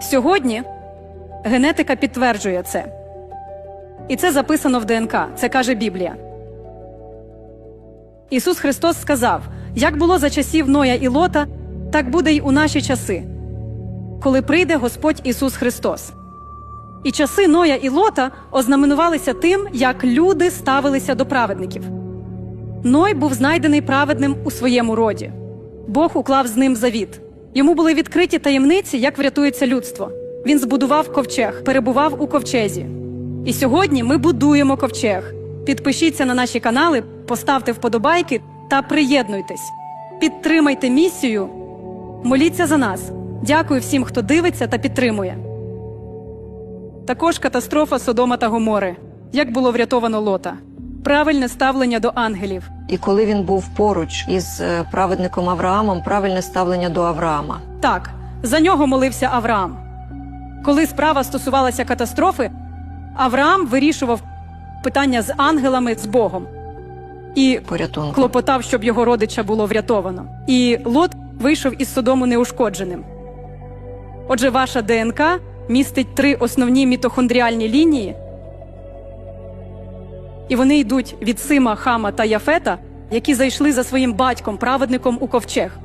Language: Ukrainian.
Сьогодні генетика підтверджує це. І це записано в ДНК, це каже Біблія. Ісус Христос сказав: як було за часів Ноя і Лота, так буде й у наші часи, коли прийде Господь Ісус Христос. І часи Ноя і Лота ознаменувалися тим, як люди ставилися до праведників. Ной був знайдений праведним у своєму роді. Бог уклав з ним завіт. Йому були відкриті таємниці, як врятується людство. Він збудував ковчег, перебував у ковчезі. І сьогодні ми будуємо ковчег. Підпишіться на наші канали, поставте вподобайки та приєднуйтесь. Підтримайте місію, моліться за нас. Дякую всім, хто дивиться та підтримує. Також катастрофа Содома та Гомори. Як було врятовано Лота? Правильне ставлення до ангелів. І коли він був поруч із е, праведником Авраамом, правильне ставлення до Авраама. Так, за нього молився Авраам. Коли справа стосувалася катастрофи, Авраам вирішував питання з ангелами з Богом і Порятунку. клопотав, щоб його родича було врятовано. І Лот вийшов із Содому неушкодженим. Отже, ваша ДНК містить три основні мітохондріальні лінії, і вони йдуть від Сима, Хама та Яфета, які зайшли за своїм батьком, праведником у ковчег.